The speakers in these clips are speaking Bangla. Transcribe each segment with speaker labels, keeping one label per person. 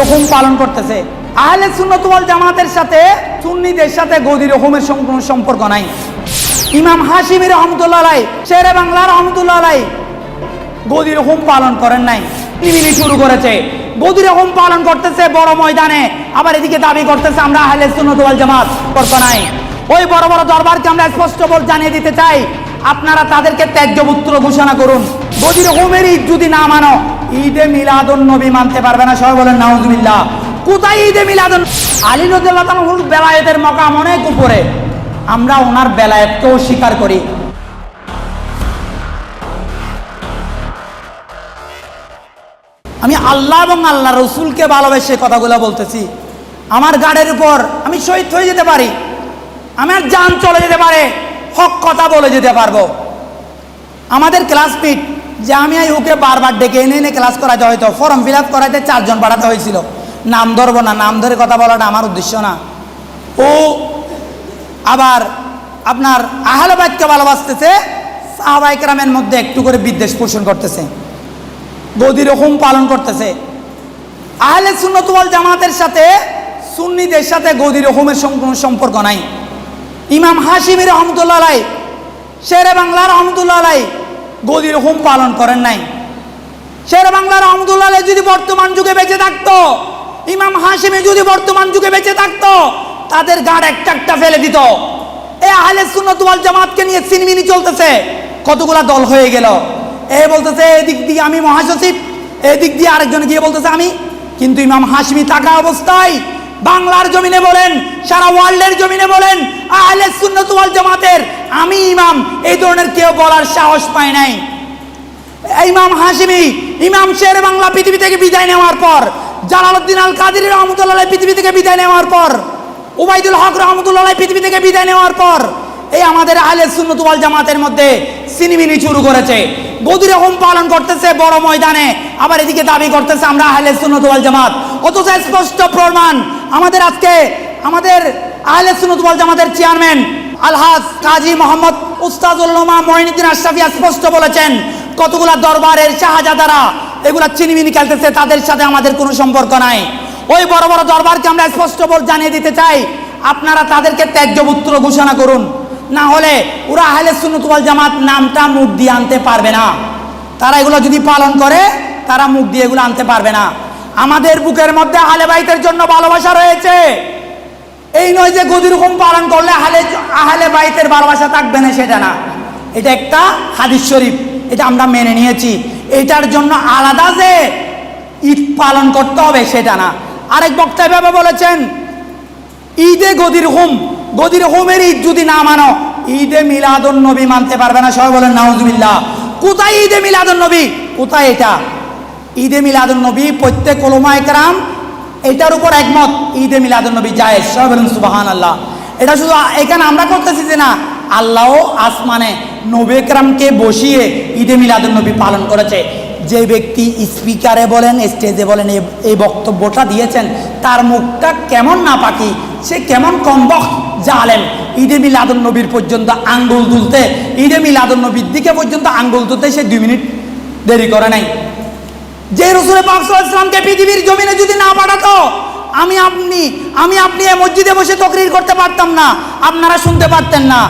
Speaker 1: হুকুম পালন করতেছে। আহলে সুন্নত ওয়াল জামাতের সাথে, সুন্নিদের সাথে গদির হুকুমের সঙ্গে কোনো সম্পর্ক নাই। ইমাম হাসিমি রহমতুল্লাহ আলাই, শেরে বাংলা রহমতুল্লাহ আলাই গদির হুকুম পালন করেন নাই। টিভিনি শুরু করেছে। গদির হুকুম পালন করতেছে বড় ময়দানে, আবার এদিকে দাবি করতেছে আমরা আহলে সুন্নত ওয়াল জামাত করতে নাই। ওই বড় বড় দরবারকে আমরা স্পষ্ট বল জানিয়ে দিতে চাই, আপনারা তাদেরকে ত্যায্যপুত্র ঘোষণা করুন। গদির হুকুমের ঈদ যদি না মানো, ঈদে মিলাদুন নবী মানতে পারবে না। সবাই বলেন, নাউজুবিল্লাহ। কোথায় ঈদে মিলাদুন? আলী রদুল্লাহ তালুর বেলায়েতের মকাম অনেক উপরে। আমরা ওনার বেলায়েতকেও স্বীকার করি। আমি আল্লাহ এবং আল্লাহ রসুলকে ভালোবেসে কথাগুলো বলতেছি। আমার গাড়ির উপর আমি শহীদ হয়ে যেতে পারি। আমার যান চলে যেতে পারে। হক কথা বলে যেতে পারব। আমাদের ক্লাসমেট যে আমি এই ওকে বারবার ডেকে এনে এনে ক্লাস করাতে হয়তো ফর্ম ফিল আপ করাতে চারজন বাড়াতে হয়েছিল। নাম ধরবো না, নাম ধরে কথা বলাটা আমার উদ্দেশ্য না। ও আবার আপনার আহলবাদকে ভালোবাসতেছে, সাহাবাইকরামের মধ্যে একটু করে বিদ্বেষ পোষণ করতেছে। গদির হুকুম পালন করতেছে। আহলে সুন্নত ওয়াল জামাতের সাথে, সুন্নিদের সাথে গদির সঙ্গে কোনো সম্পর্ক নাই। ইমাম হাসিমি রহমতুল্লাহ আলাই শেরে বাংলা রহমতুল্লাহ আলাই গদির হুকুম পালন করেন নাই। শের বাংলা রহমতুল্লাহ যদি বর্তমান যুগে বেঁচে থাকতো, ইমাম হাসিমি যদি বর্তমান যুগে বেঁচে থাকতো, তাদের গাড় একটা একটা ফেলে দিত। এ আহলে সুন্নত ওয়াল জামাতকে নিয়ে সিনমিনি চলতেছে। কতগুলা দল হয়ে গেল। এ বলতেছে, এদিক দিয়ে আমি মহাসচিব, এদিক দিয়ে আরেকজন গিয়ে বলতেছে, আমি। কিন্তু ইমাম হাসমি থাকা অবস্থায় বাংলার জমিনে বলেন, সারা ওয়ার্ল্ডের জমিনে বলেন, আহলে সুন্নত ওয়াল জামাতের, আমি ইমাম, এই ধরনের কেউ বলার সাহস পায় নাই। ইমাম হাসিমি ইমাম শের বাংলা পৃথিবী থেকে বিদায় নেওয়ার পর, জালালউদ্দিন আল কাদির রহমতুল্লাহ পৃথিবী থেকে বিদায় নেওয়ার পর, উবাইদুল হক রহমতুল্লাহ পৃথিবী থেকে বিদায় নেওয়ার পর, এই আমাদের আহলে সুন্নত ওয়াল জামাতের মধ্যে সিনিমিনি শুরু করেছে। গদির হোম পালন করতেছে বড় ময়দানে, আবার এদিকে দাবি করতেছে আমরা আহলে সুন্নত ওয়াল জামাত। অথচ স্পষ্ট প্রমাণ আমাদের আজকে আমাদের আহলে সুন্নত ওয়াল জামাতের চেয়ারম্যান আলহাজ কাজী মোহাম্মদ উস্তাদুল্লামা মহিনুদ্দিন আশরাফি স্পষ্ট বলেছেন, কতগুলা দরবারের শাহজাদারা এগুলা চিনিমিনি খেলতেছে, তাদের সাথে আমাদের কোনো সম্পর্ক নাই। ওই বড় বড় দরবারকে আমরা স্পষ্ট বল জানিয়ে দিতে চাই, আপনারা তাদেরকে ত্যায্যপুত্র ঘোষণা করুন। না হলে ওরা আহলে সুন্নত ওয়াল জামাত নামটা মুখ দিয়ে আনতে পারবে না। তারা এগুলো যদি পালন করে, তারা মুখ দিয়ে এগুলো আনতে পারবে না। আমাদের বুকের মধ্যে আহলে বাইতের জন্য ভালোবাসা রয়েছে। এই নয় যে গদির হুকুম পালন করলে আহলে আহলে বাইতের ভালোবাসা থাকবে না, সেটা না। এটা একটা হাদিস শরীফ, এটা আমরা মেনে নিয়েছি। এটার জন্য আলাদা যে ঈদ পালন করতে হবে, সেটা না। আরেক বক্তা এভাবে বলেছেন, ঈদে গদির হুম গদির হুমের ঈদ যদি না মানো, ঈদে মিলাদুন নবী মানতে পারবে না। সবাই বলেন, নাউজুবিল্লাহ। কোথায় ঈদে মিলাদুন নবী? কোথায় এটা? ঈদে মিলাদুন নবী প্রত্যেক ওলমায়ে কেরাম এটার উপর একমত, ঈদে মিলাদুন নবী জায়েজ। সবাই বলেন সুবাহান আল্লাহ এটা শুধু এখানে আমরা করতেছি যে না আল্লাহ আসমানে নবী একরামকে বসিয়ে ঈদে মিলাদুন নবী পালন করেছে। যে ব্যক্তি স্পিকারে বলেন, স্টেজে বলেন, এই বক্তব্যটা দিয়েছেন, তার মুখটা কেমন না পাকি সে কেমন কম্বক জালেন ঈদে মিলাদুন নবীর পর্যন্ত আঙ্গুল তুলতে, ঈদে মিলাদুন নবীর দিকে পর্যন্ত আঙ্গুল তুলতে সে দুই মিনিট দেরি করে নাই। যে রসুলের পাক ইসলামকে পৃথিবীর জমিনে যদি না পাঠাতো, আমি আপনি আমি আপনি এ মসজিদে বসে তকরির করতে পারতাম না। আপনারা শুনতে পারতেন না।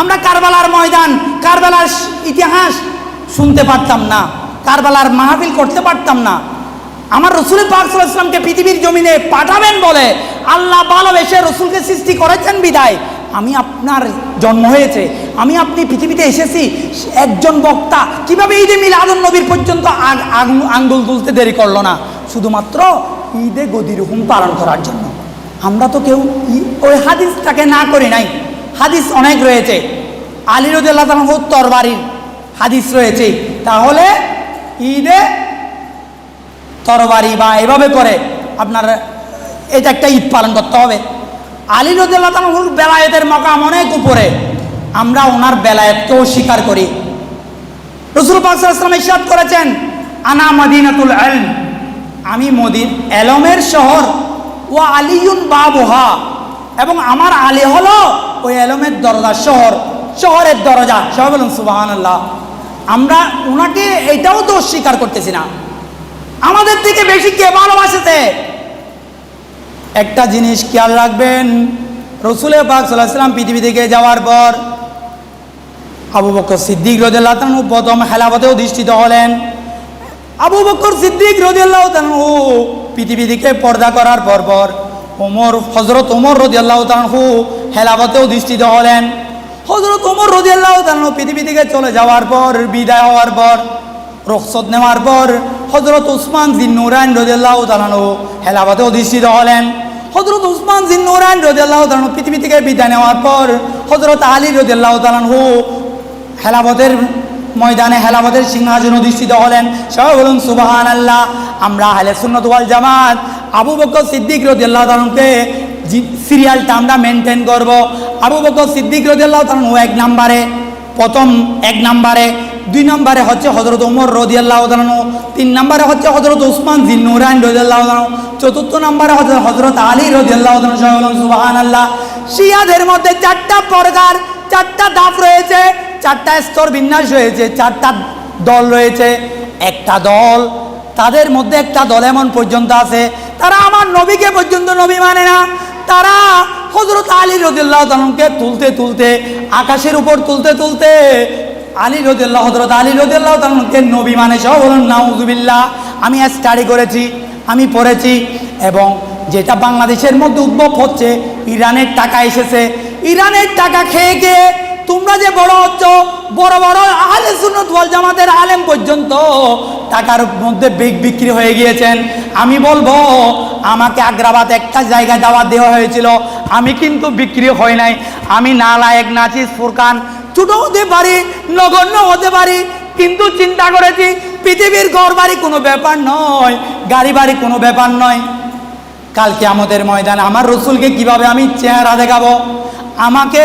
Speaker 1: আমরা কারবালার ময়দান, কারবালার ইতিহাস শুনতে পারতাম না। কারবালার মাহফিল করতে পারতাম না। আমার রসুলের পাক ইসলামকে পৃথিবীর জমিনে পাঠাবেন বলে আল্লাহ ভালোবেসে রসুলকে সৃষ্টি করেছেন বিদায়। আমি আপনার জন্ম হয়েছে, আমি আপনি পৃথিবীতে এসেছি, একজন বক্তা, কীভাবে ঈদে মিলাদুন নবীর পর্যন্ত আঙ্গুল তুলতে দেরি করল না? শুধুমাত্র ঈদে গদির হুম পালন করার জন্য। আমরা তো কেউ ওই হাদিসটাকে না করি নাই। হাদিস অনেক রয়েছে। আলী রদুল্লাহ তরবারির হাদিস রয়েছে। তাহলে ঈদে তরবারি বা এভাবে করে আপনার এটা একটা ঈদ পালন করতে হবে। আলী রদুল্লাহ বেলায়েতের মকাম অনেক উপরে। আমরা ওনার বেলায়েতকেও স্বীকার করি। রসুল পাকসালাম ইসাদ করেছেন, আনা মদিনাতুল আলম। আমি মদিন এলমের শহর ও আলিউন বাবুহা। এবং আমার আলী হলো ওই এলমের দরজা, শহর। শহরের দরজা। সবাই বলুন সুবাহান আল্লাহ আমরা ওনাকে এটাও তো স্বীকার করতেছি না। আমাদের থেকে বেশি কে ভালোবাসেছে? একটা জিনিস খেয়াল রাখবেন, রসুলের পাক সাল্লাহ সাল্লাম পৃথিবী থেকে যাওয়ার পর আবু বকর সিদ্দিক রদিয়াল্লাহ তানহু প্রথম হেলাবতে অধিষ্ঠিত হলেন। আবু বকর সিদ্দিক রদিয়াল্লাহ তানহু পৃথিবী থেকে পর্দা করার পর পর ওমর হজরত ওমর রদিয়াল্লাহ তানহু হেলাবতে অধিষ্ঠিত হলেন। হজরত ওমর রদিয়াল্লাহ তানহু পৃথিবী থেকে চলে যাওয়ার পর, বিদায় হওয়ার পর রক্ষত নেওয়ার পর হজরত উসমান জিন নুরাইন তানহু হেলাবতে অধিষ্ঠিত হলেন। হজরত উসমান জিন নুরাইন রদিয়াল্লাহ তানহু পৃথিবী থেকে বিদায় নেওয়ার পর হজরত আলী রদিয়াল্লাহ তানহু হেলাবতের ময়দানে হেলাবতের সিংহাসন অধিষ্ঠিত হলেন। সবাই বলুন সুবাহান আল্লাহ আমরা আহলে সুন্নত ওয়াল জামাত, আবু বকর সিদ্দিক রদিয়াল্লাহ তালকে সিরিয়ালটা আমরা মেনটেন করব। আবু বকর সিদ্দিক রদিয়াল্লাহ তালু এক নাম্বারে, প্রথম এক নাম্বারে, দুই নম্বরে হচ্ছে হজরত উমর রদিয়াল্লাহ তিন নম্বরে হচ্ছে হজরত উসমান জিন নুরাইন রদিয়াল্লাহ চতুর্থ নম্বরে হজরত আলী রদিয়াল্লাহ সুবাহান আল্লাহ শিয়াদের মধ্যে চারটা প্রকার চারটা ধাপ রয়েছে, চারটা স্তর বিন্যাস রয়েছে, চারটা দল রয়েছে, একটা দল, তাদের মধ্যে একটা দল এমন পর্যন্ত আছে, তারা আমার নবীকে পর্যন্ত নবী মানে না, তারা হজরত আলী রদুল্লাহ তালকে তুলতে তুলতে, আকাশের উপর তুলতে তুলতে, আলী রদুল্লাহ হজরত আলী রদুল্লাহ তালকে নবী মানে সব বলুন, নাউজুবিল্লাহ, আমি স্টাডি করেছি আমি পড়েছি এবং যেটা বাংলাদেশের মধ্যে উদ্ভব হচ্ছে, ইরানের টাকা এসেছে। ইরানের টাকা খেয়ে খেয়ে তোমরা যে বড় হচ্ছ, বড় বড় আহলে সুন্নত ওয়াল জামাতের আলেম পর্যন্ত টাকার মধ্যে বেগ বিক্রি হয়ে গিয়েছেন। আমি বলব, আমাকে আগ্রাবাদ একটা জায়গায় দাওয়াত দেওয়া হয়েছিল। আমি কিন্তু বিক্রি হই নাই। আমি নালায়েক নাচিস ফুরকান, ছোট হতে পারি, নগণ্য হতে পারি কিন্তু চিন্তা করেছি, পৃথিবীর ঘর বাড়ি কোনো ব্যাপার নয় গাড়ি বাড়ি কোনো ব্যাপার নয়। কালকে আমাদের ময়দানে আমার রসুলকে কীভাবে আমি চেহারা দেখাবো? আমাকে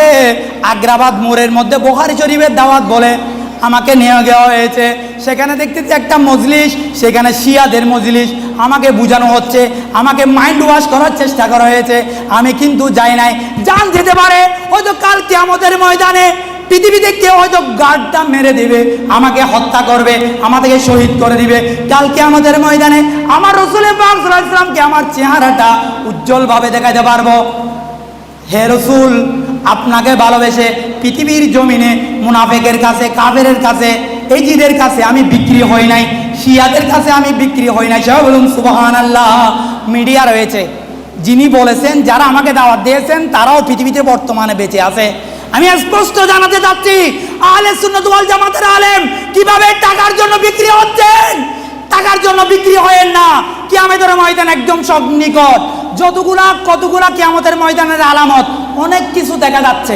Speaker 1: আগ্রাবাদ মোড়ের মধ্যে বোহারি শরীফের দাওয়াত বলে আমাকে নিয়ে যাওয়া হয়েছে। সেখানে দেখতেছি একটা মজলিস, সেখানে শিয়াদের মজলিস। আমাকে বোঝানো হচ্ছে, আমাকে মাইন্ড ওয়াশ করার চেষ্টা করা হয়েছে। আমি কিন্তু যাই নাই। জান যেতে পারে হয়তো কালকে আমাদের ময়দানে পৃথিবীতে কেউ হয়তো গার্ডটা মেরে দিবে, আমাকে হত্যা করবে, আমাদেরকে শহীদ করে দিবে। কালকে আমাদের ময়দানে আমার রসুলের ইসলামকে আমার চেহারাটা উজ্জ্বলভাবে দেখাতে পারব। হে রসুল, আপনাকে ভালোবেসে পৃথিবীর জমিনে মুনাফেকের কাছে কাবেরের কাছে, এজিদের কাছে আমি বিক্রি হই নাই, শিয়াদের কাছে আমি বিক্রি হই নাই। সব বলুন সুবহান আল্লাহ মিডিয়া রয়েছে। যিনি বলেছেন, যারা আমাকে দাওয়াত দিয়েছেন, তারাও পৃথিবীতে বর্তমানে বেঁচে আছে। আমি স্পষ্ট জানাতে চাচ্ছি আলে সুন্নত ওয়াল জামাতের আলেম কীভাবে টাকার জন্য বিক্রি হচ্ছেন? টাকার জন্য বিক্রি হয়েন না। কিয়ামতের ময়দান একদম সব নিকট যতগুলা, কতগুলা কিয়ামতের ময়দানের আলামত, অনেক কিছু দেখা যাচ্ছে।